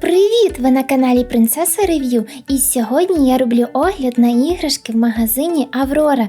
Привіт! Ви на каналі Принцеса Рев'ю. І сьогодні я роблю огляд на іграшки в магазині Аврора.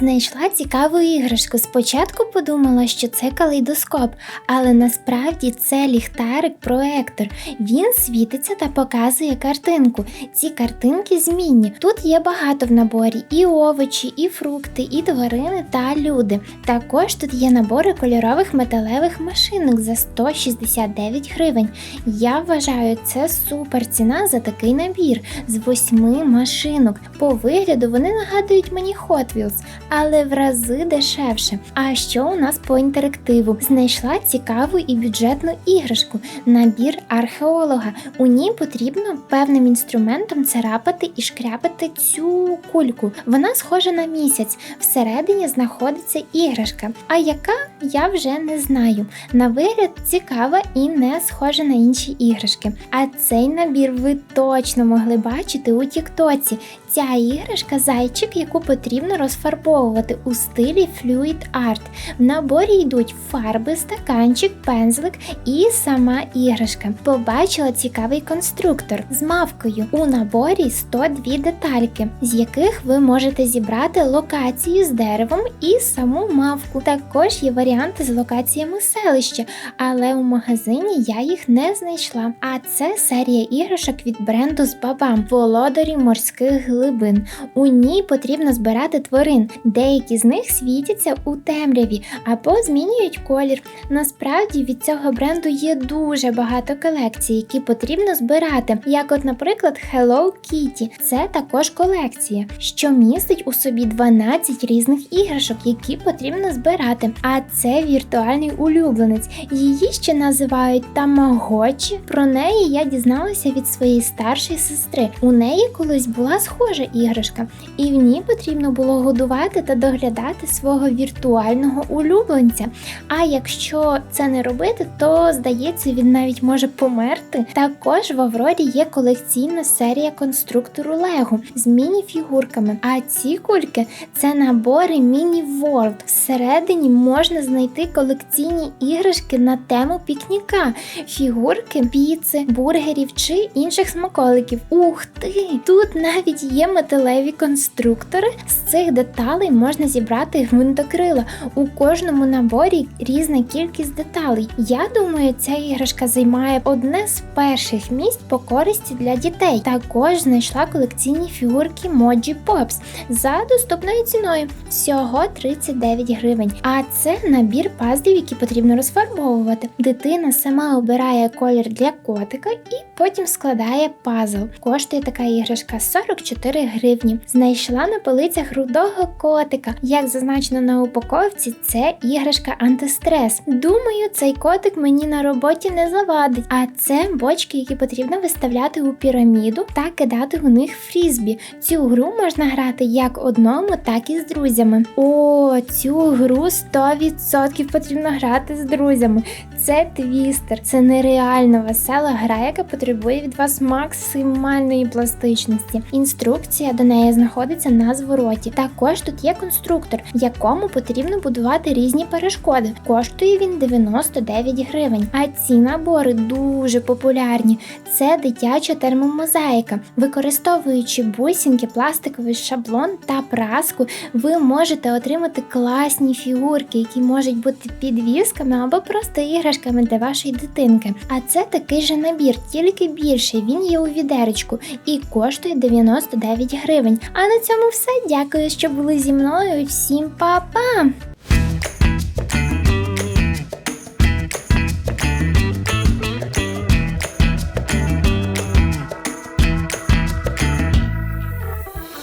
Знайшла цікаву іграшку. Спочатку подумала, що це калейдоскоп, але насправді це ліхтарик-проектор. Він світиться та показує картинку. Ці картинки змінні. Тут є багато в наборі: і овочі, і фрукти, і тварини та люди. Також тут є набори кольорових металевих машинок за 169 гривень. Я вважаю, це супер ціна за такий набір з восьми машинок. По вигляду вони нагадують мені Hot Wheels, але в рази дешевше. А що у нас по інтерактиву? Знайшла цікаву і бюджетну іграшку набір археолога. У ній потрібно певним інструментом царапати і шкряпати цю кульку. Вона схожа на місяць. Всередині знаходиться іграшка. А яка я вже не знаю. На вигляд цікава і не схожа на інші іграшки. А цей набір ви точно могли бачити у Тіктоці. Ця іграшка зайчик, яку потрібно розфарбовувати у стилі Fluid Art. В наборі йдуть фарби, стаканчик, пензлик і сама іграшка. Побачила цікавий конструктор з мавкою. У наборі 102 детальки, з яких ви можете зібрати локацію з деревом і саму мавку. Також є варіанти з локаціями селища, але у магазині я їх не знайшла. А це серія іграшок від бренду з бабам володарі морських глибин. У ній потрібно збирати тварин. Деякі з них світяться у темряві або змінюють колір. Насправді від цього бренду є дуже багато колекцій, які потрібно збирати. Як, от, наприклад, Hello Kitty. Це також колекція, що містить у собі 12 різних іграшок, які потрібно збирати. А це віртуальний улюбленець. Її ще називають Тамагочі. Про неї я дізналася від своєї старшої сестри. У неї колись була схожа іграшка, і в ній потрібно було годувати та доглядати свого віртуального улюбленця. А якщо це не робити, то здається, він навіть може померти. Також в Аврорі є колекційна серія конструктору Лего з міні-фігурками. А ці кульки це набори Міні World. Всередині можна знайти колекційні іграшки на тему пікніка, фігурки, піци, бургерів чи інших смаколиків. Ух ти! Тут навіть є металеві конструктори. З цих деталей можна зібрати гвинтокрила. У кожному наборі різна кількість деталей. Я думаю, ця іграшка займає одне з перших місць по користі для дітей. Також знайшла колекційні фігурки Moji Pops за доступною ціною всього 39 гривень. А це набір пазлів, які потрібно розфарбовувати. Дитина сама обирає колір для котика і потім складає пазл. Коштує така іграшка 44 гривні. Знайшла на полицях рудого котика. Як зазначено на упаковці, це іграшка антистрес. Думаю, цей котик мені на роботі не завадить. А це бочки, які потрібно виставляти у піраміду та кидати у них фрізбі. Цю гру можна грати як одному, так і з друзями. О, цю гру 100% потрібно грати з друзями. Це твістер. Це нереально весела гра, яка потребує від вас максимальної пластичності. Інструкція до неї знаходиться на звороті. Також тут є конструктор, якому потрібно будувати різні перешкоди. Коштує він 99 гривень. А ці набори дуже популярні. Це дитяча термомозаїка. Використовуючи бусинки, пластиковий шаблон та праску, ви можете отримати класні фігурки, які можуть бути підвісками або просто іграшками для вашої дитинки. А це такий же набір, тільки більший. Він є у відеречку і коштує 99 гривень. А на цьому все. Дякую, що були зі мною. Всім па-па!